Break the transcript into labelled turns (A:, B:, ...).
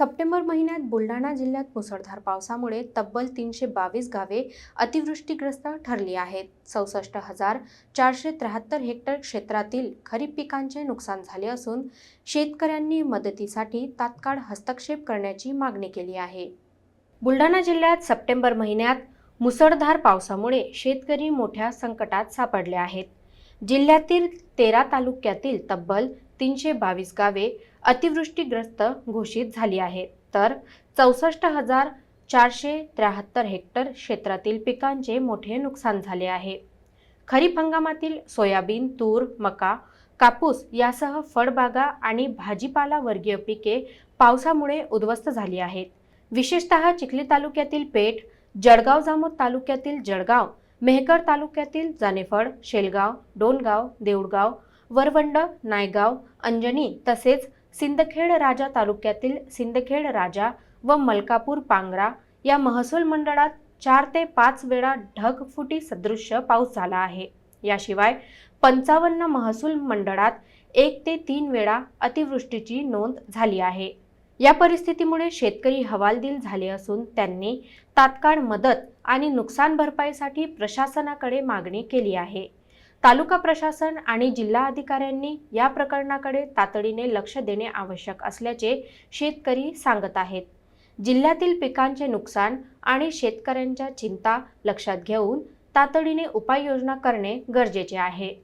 A: September महिन्यात बुलढाणा जिल्ह्यात मुसळधार पावसामुळे तब्बल तीनशे बावीस गावे अतिवृष्टीग्रस्त ठरली आहेत. चौसष्ट हजार चारशे त्र्याहत्तर हेक्टर क्षेत्रातील खरीप पिकांचे नुकसान झाले असून शेतकऱ्यांनी मदतीसाठी तात्काळ हस्तक्षेप करण्याची मागणी केली आहे. बुलढाणा जिल्ह्यात सप्टेंबर महिन्यात मुसळधार पावसामुळे शेतकरी मोठ्या संकटात सापडले आहेत. जिल्ह्यातील तेरा तालुक्यातील तब्बल तीनशे बावीस गावे अतिवृष्टीग्रस्त घोषित झाली आहे. तर चौसष्ट हजार चारशे त्र्याहत्तर हेक्टर क्षेत्रातील पिकांचे मोठे नुकसान झाले आहे. खरीप हंगामातील सोयाबीन तूर मका कापूस यासह फळबागा आणि भाजीपाला वर्गीय पिके पावसामुळे उद्ध्वस्त झाली आहेत. विशेषतः चिखली तालुक्यातील पेठ जळगाव जामोद तालुक्यातील जळगाव मेहकर तालुक्यातील जानेफळ शेलगाव डोणगाव देऊळगाव वरवंड नायगाव अंजनी तसेच सिंदखेड राजा तालुक्यातील सिंदखेड राजा व मलकापूर पांगरा या महसूल मंडळात चार ते पाच वेळा ढगफुटी सदृश्य पाऊस झाला आहे. याशिवाय पंचावन्न महसूल मंडळात एक ते तीन वेळा अतिवृष्टीची नोंद झाली आहे. या परिस्थितीमुळे शेतकरी हवालदिल झाले असून त्यांनी तात्काळ मदत आणि नुकसान भरपाईसाठी प्रशासनाकडे मागणी केली आहे. तालुका प्रशासन आणि जिल्हा अधिकाऱ्यांनी या प्रकरणाकडे तातडीने लक्ष देणे आवश्यक असल्याचे शेतकरी सांगत आहेत. जिल्ह्यातील पिकांचे नुकसान आणि शेतकऱ्यांच्या चिंता लक्षात घेऊन तातडीने उपाययोजना करणे गरजेचे आहे.